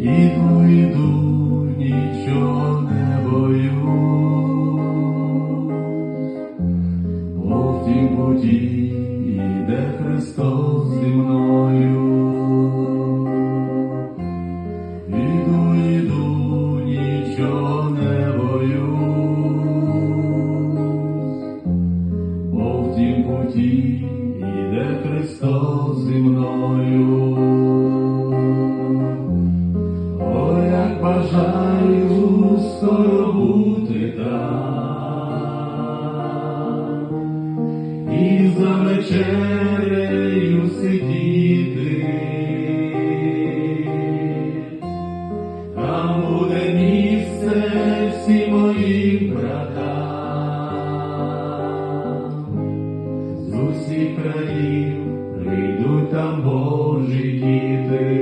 іду, іду, нічого не бою. бо в тім путі йде Христос зі мною. Іду, іду, нічого не боюсь, бо в тім путі йде Христос зі мною. Там Божі діти.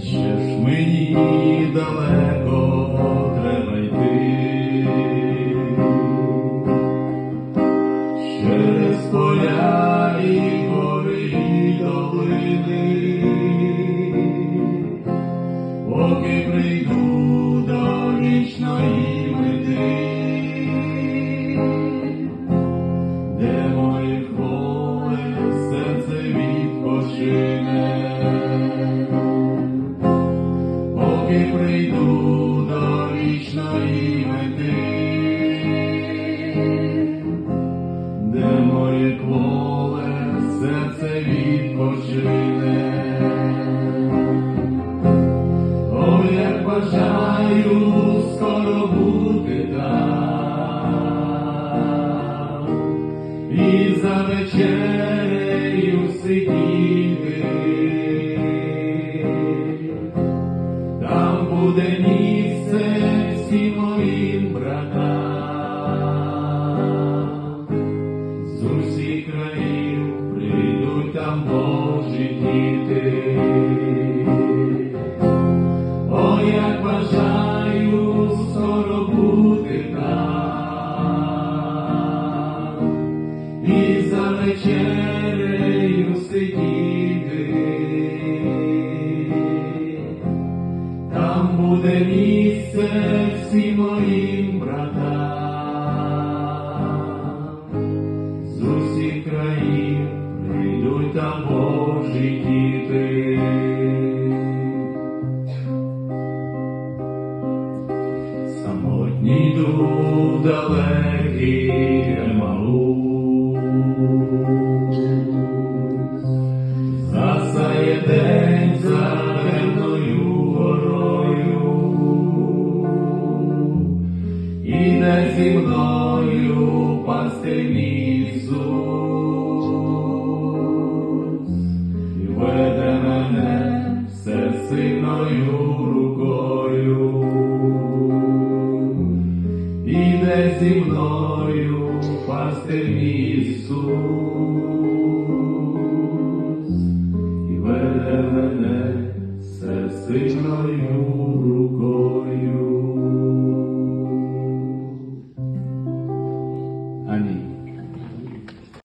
Ще ж мені далеко треба йти. Через поля і гори долини, вічної мети де моє кволе серце відпочине. О, як бажаю скоро бути сидіти. За вечерею сидіти. Там буде місце всім моїм братам. З усіх країв прийдуть там Божі діти. Самотній йду далекий Емаус. Зі мною пастир Ісус, і веде мене все сильною рукою, іде зі мною пастир Ісус. Веде мене все сильно